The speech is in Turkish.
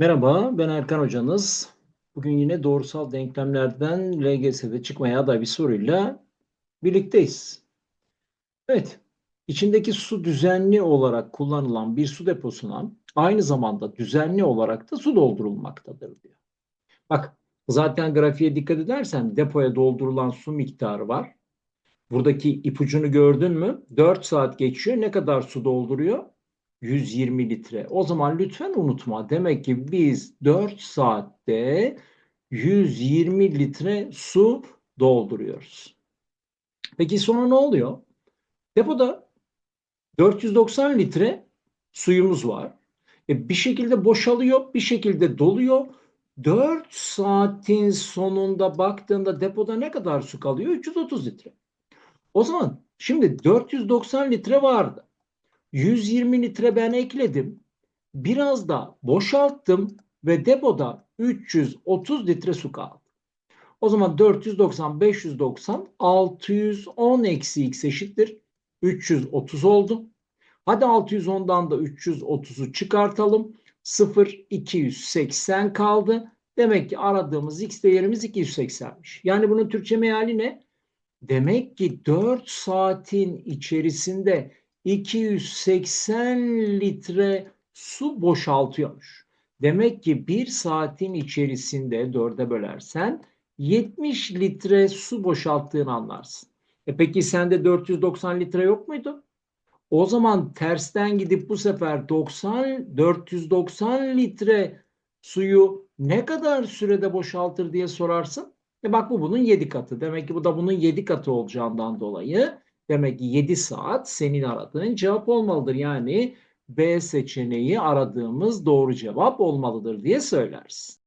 Merhaba, ben Erkan hocanız. Bugün yine doğrusal denklemlerden LGS'de çıkmaya aday bir soruyla birlikteyiz. Evet, içindeki su düzenli olarak kullanılan bir su deposuna aynı zamanda düzenli olarak da su doldurulmaktadır diyor. Bak, zaten grafiğe dikkat edersen depoya doldurulan su miktarı var. Buradaki ipucunu gördün mü? 4 saat geçiyor. Ne kadar su dolduruyor? 120 litre. O zaman lütfen unutma. Demek ki biz 4 saatte 120 litre su dolduruyoruz. Peki sonra ne oluyor? Depoda 490 litre suyumuz var. E bir şekilde boşalıyor, bir şekilde doluyor. 4 saatin sonunda baktığında depoda ne kadar su kalıyor? 330 litre. O zaman şimdi 490 litre vardı. 120 litre ben ekledim. Biraz da boşalttım ve depoda 330 litre su kaldı. O zaman 490, 590, 610 eksi x eşittir. 330 oldu. Hadi 610'dan da 330'u çıkartalım. 0, 280 kaldı. Demek ki aradığımız x değerimiz 280'miş. Yani bunun Türkçe meali ne? Demek ki 4 saatin içerisinde 280 litre su boşaltıyormuş. Demek ki 1 saatin içerisinde 4'e bölersen 70 litre su boşalttığını anlarsın. E peki sende 490 litre yok muydu? O zaman tersten gidip bu sefer 90 490 litre suyu ne kadar sürede boşaltır diye sorarsın. E bak bu bunun 7 katı. Demek ki bu da bunun 7 katı olacağından dolayı demek ki 7 saat senin aradığın cevap olmalıdır. Yani B seçeneği aradığımız doğru cevap olmalıdır diye söylersin.